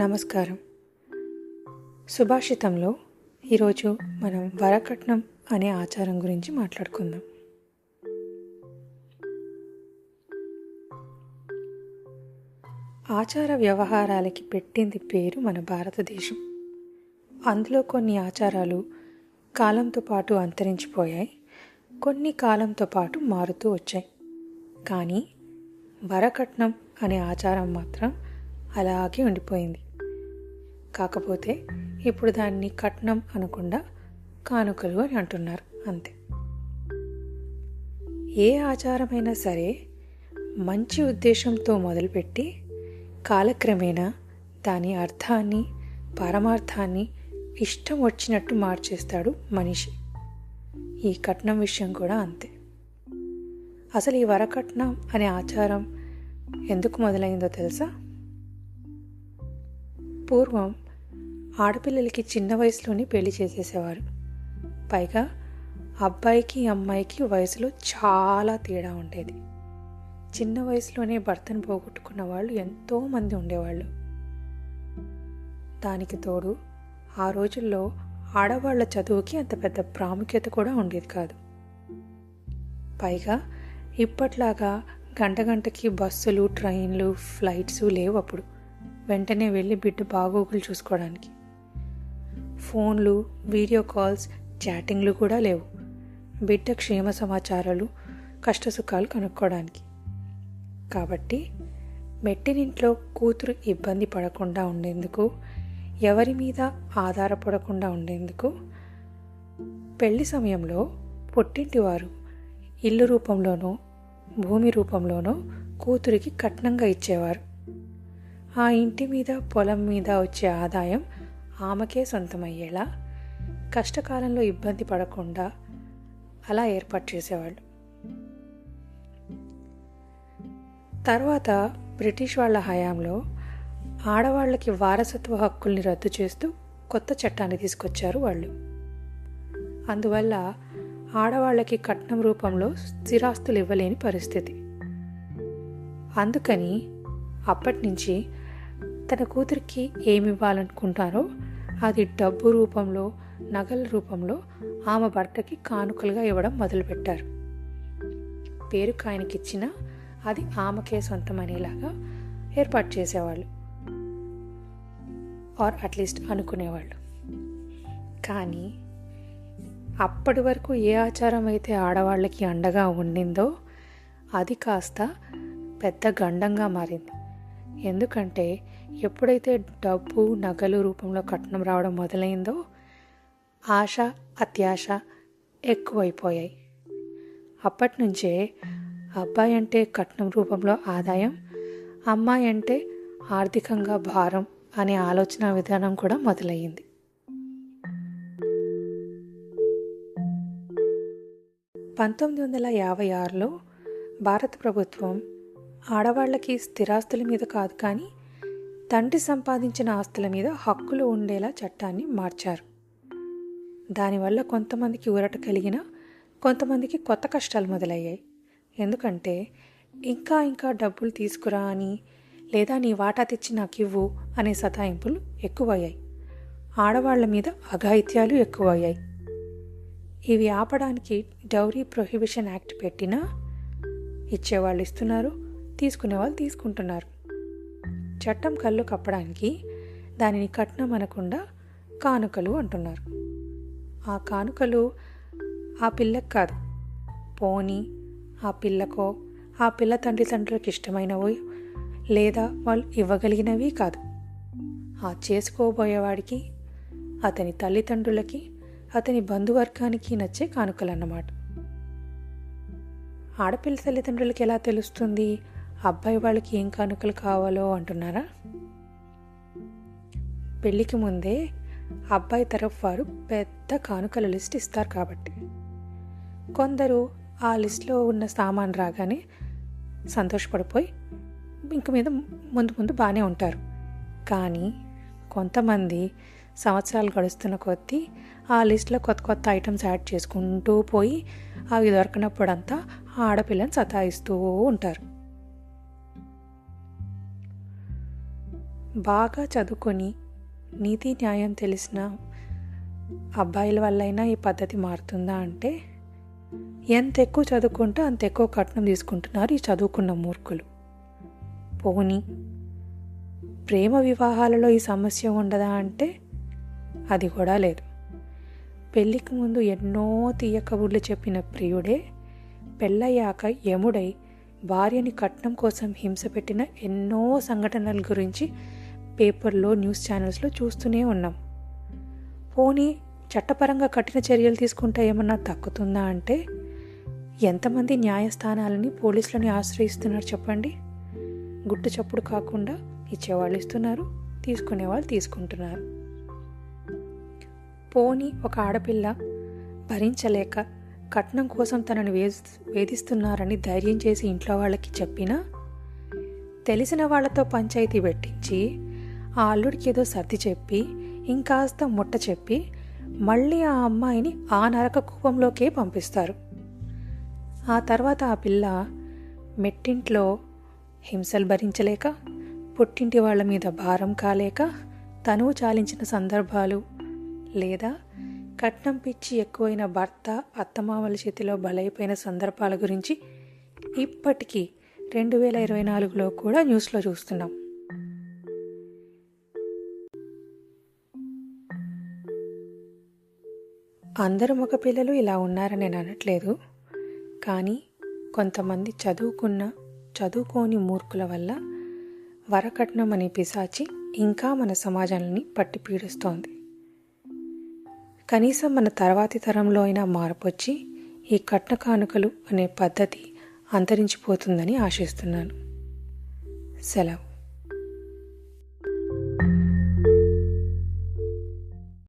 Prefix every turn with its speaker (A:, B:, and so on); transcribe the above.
A: నమస్కారం. సుభాషితంలో ఈరోజు మనం వరకట్నం అనే ఆచారం గురించి మాట్లాడుకుందాం. ఆచార వ్యవహారాలకి పెట్టింది పేరు మన భారతదేశం. అందులో కొన్ని ఆచారాలు కాలంతో పాటు అంతరించిపోయాయి కొన్ని కాలంతో పాటు మారుతూ వచ్చాయి. కానీ వరకట్నం అనే ఆచారం మాత్రం అలాగే ఉండిపోయింది. కాకపోతే ఇప్పుడు దాన్ని కట్నం అనకుండా కానుకలు అని అంటున్నారు. అంతే. ఏ ఆచారమైనా సరే మంచి ఉద్దేశంతో మొదలుపెట్టి కాలక్రమేణా దాని అర్థాన్ని పరమార్థాన్ని ఇష్టం వచ్చినట్టు మార్చేస్తాడు మనిషి. ఈ కట్నం విషయం కూడా అంతే. అసలు ఈ వరకట్నం అనే ఆచారం ఎందుకు మొదలైందో తెలుసా? పూర్వం ఆడపిల్లలకి చిన్న వయసులోనే పెళ్ళి చేసేసేవారు. పైగా అబ్బాయికి అమ్మాయికి వయసులో చాలా తేడా ఉండేది. చిన్న వయసులోనే భర్తను పోగొట్టుకున్న వాళ్ళు ఎంతోమంది ఉండేవాళ్ళు. దానికి తోడు ఆ రోజుల్లో ఆడవాళ్ళ చదువుకి అంత పెద్ద ప్రాముఖ్యత కూడా ఉండేది కాదు. పైగా ఇప్పట్లాగా గంట గంటకి బస్సులు ట్రైన్లు ఫ్లైట్స్ లేవు అప్పుడు. వెంటనే వెళ్ళి బిడ్డ బాగోగులు చూసుకోవడానికి. ఫోన్లు వీడియో కాల్స్ చాటింగ్లు కూడా లేవు. బిడ్డ క్షేమ సమాచారాలు కష్టసుఖాలు కనుక్కోవడానికి. కాబట్టి మెట్టినింట్లో కూతురు ఇబ్బంది పడకుండా ఉండేందుకు ఎవరి మీద ఆధారపడకుండా ఉండేందుకు పెళ్ళి సమయంలో పుట్టింటి వారు ఇల్లు రూపంలోనో భూమి రూపంలోనో కూతురికి కట్నంగా ఇచ్చేవారు. ఆ ఇంటి మీద పొలం మీద వచ్చే ఆదాయం ఆమెకే సొంతమయ్యేలా కష్టకాలంలో ఇబ్బంది పడకుండా అలా ఏర్పాటు చేసేవాళ్ళు. తర్వాత బ్రిటిష్ వాళ్ళ హయాంలో ఆడవాళ్ళకి వారసత్వ హక్కుల్ని రద్దు చేస్తూ కొత్త చట్టాన్ని తీసుకొచ్చారు వాళ్ళు. అందువల్ల ఆడవాళ్ళకి కట్నం రూపంలో స్థిరాస్తులు ఇవ్వలేని పరిస్థితి. అందుకని అప్పటి నుంచి తన కూతురికి ఏమి ఇవ్వాలనుకుంటారో అది డబ్బు రూపంలో నగల రూపంలో ఆమె భర్తకి కానుకలుగా ఇవ్వడం మొదలుపెట్టారు. పేరుకు ఆయనకిచ్చిన అది ఆమెకే సొంతం అనేలాగా ఏర్పాటు చేసేవాళ్ళు. ఆర్ అట్లీస్ట్ అనుకునేవాళ్ళు. కానీ అప్పటి వరకు ఏ ఆచారం అయితే ఆడవాళ్ళకి అండగా ఉండిందో అది కాస్త పెద్ద గండంగా మారింది. ఎందుకంటే ఎప్పుడైతే డబ్బు నగలు రూపంలో కట్నం రావడం మొదలైందో ఆశ అత్యాశ ఎక్కువైపోయాయి. అప్పటి నుంచే అబ్బాయి అంటే కట్నం రూపంలో ఆదాయం అమ్మాయి అంటే ఆర్థికంగా భారం అనే ఆలోచన విధానం కూడా మొదలయ్యింది. పంతొమ్మిది వందల యాభై ఆరులో భారత ప్రభుత్వం ఆడవాళ్ళకి స్థిరాస్తుల మీద కాదు కానీ తండ్రి సంపాదించిన ఆస్తుల మీద హక్కులు ఉండేలా చట్టాన్ని మార్చారు. దానివల్ల కొంతమందికి ఊరట కలిగిన కొంతమందికి కొత్త కష్టాలు మొదలయ్యాయి. ఎందుకంటే ఇంకా ఇంకా డబ్బులు తీసుకురా అని లేదా నీ వాటా తెచ్చి నాకు ఇవ్వు అనే సతాయింపులు ఎక్కువయ్యాయి. ఆడవాళ్ళ మీద అఘాయిత్యాలు ఎక్కువయ్యాయి. ఇవి ఆపడానికి డౌరీ ప్రొహిబిషన్ యాక్ట్ పెట్టినా ఇచ్చేవాళ్ళు ఇస్తున్నారు తీసుకునేవాళ్ళు తీసుకుంటున్నారు. చట్టం కళ్ళు కప్పడానికి దానిని కట్నం అనకుండా కానుకలు అంటున్నారు. ఆ కానుకలు ఆ పిల్లకి కాదు. పోని ఆ పిల్లకో ఆ పిల్ల తండ్రి తండ్రులకు ఇష్టమైనవో లేదా వాళ్ళు ఇవ్వగలిగినవి కాదు. ఆ చేసుకోబోయేవాడికి అతని తల్లిదండ్రులకి అతని బంధువర్గానికి నచ్చే కానుకలు అన్నమాట ఆడపిల్ల తల్లిదండ్రులకి ఎలా తెలుస్తుంది? అబ్బాయి వాళ్ళకి ఏం కానుకలు కావాలో అంటున్నారా? పెళ్ళికి ముందే అబ్బాయి తరఫు వారు పెద్ద కానుకల లిస్ట్ ఇస్తారు కాబట్టి. కొందరు ఆ లిస్ట్లో ఉన్న సామాన్ రాగానే సంతోషపడిపోయి ఇంక మీద ముందు ముందు బాగానే ఉంటారు. కానీ కొంతమంది సంవత్సరాలు గడుస్తున్న కొద్దీ ఆ లిస్ట్లో కొత్త కొత్త ఐటమ్స్ యాడ్ చేసుకుంటూ పోయి అవి దొరకనప్పుడంతా ఆడపిల్లని సతాయిస్తూ ఉంటారు. బాగా చదువుకొని నీతి న్యాయం తెలిసిన అబ్బాయిల వల్లైనా ఈ పద్ధతి మారుతుందా అంటే ఎంత ఎక్కువ చదువుకుంటే అంత ఎక్కువ కట్నం తీసుకుంటున్నారు ఈ చదువుకున్న మూర్ఖులు. పోని ప్రేమ వివాహాలలో ఈ సమస్య ఉండదా అంటే అది కూడా లేదు. పెళ్ళికి ముందు ఎన్నో తీయకబుర్లు చెప్పిన ప్రియుడే పెళ్ళయ్యాక యముడై భార్యని కట్నం కోసం హింస పెట్టిన ఎన్నో సంఘటనల గురించి పేపర్లో న్యూస్ ఛానల్స్లో చూస్తూనే ఉన్నాం. పోనీ చట్టపరంగా కఠిన చర్యలు తీసుకుంటే ఏమన్నా తగ్గుతుందా అంటే ఎంతమంది న్యాయస్థానాలని పోలీసులని ఆశ్రయిస్తున్నారు చెప్పండి? గుట్టు చప్పుడు కాకుండా ఇచ్చేవాళ్ళు ఇస్తున్నారు తీసుకునేవాళ్ళు తీసుకుంటున్నారు. పోని ఒక ఆడపిల్ల భరించలేక కట్నం కోసం తనను వే వేధిస్తున్నారని ధైర్యం చేసి ఇంట్లో వాళ్ళకి చెప్పినా తెలిసిన వాళ్ళతో పంచాయతీ పెట్టించి ఆ అల్లుడికి ఏదో సర్ది చెప్పి ఇంకాస్త ముట్ట చెప్పి మళ్ళీ ఆ అమ్మాయిని ఆ నరక కూపంలోకే పంపిస్తారు. ఆ తర్వాత ఆ పిల్ల మెట్టింట్లో హింసలు భరించలేక పుట్టింటి వాళ్ళ మీద భారం కాలేక తనువు చాలించిన సందర్భాలు లేదా కట్నం పిచ్చి ఎక్కువైన భర్త అత్తమామల చేతిలో బలైపోయిన సందర్భాల గురించి ఇప్పటికీ రెండు వేల ఇరవై నాలుగులో కూడా న్యూస్లో చూస్తున్నాం. అందరు మగ పిల్లలు ఇలా ఉన్నారని నేను అనట్లేదు. కానీ కొంతమంది చదువుకున్న చదువుకోని మూర్ఖుల వల్ల వరకట్నం అనే పిశాచి ఇంకా మన సమాజాన్ని పట్టి పీడిస్తోంది కనీసం మన తర్వాతి తరంలో అయినా మార్పు వచ్చి ఈ కట్న కానుకలు అనే పద్ధతి అంతరించిపోతుందని ఆశిస్తున్నాను. సెలవు.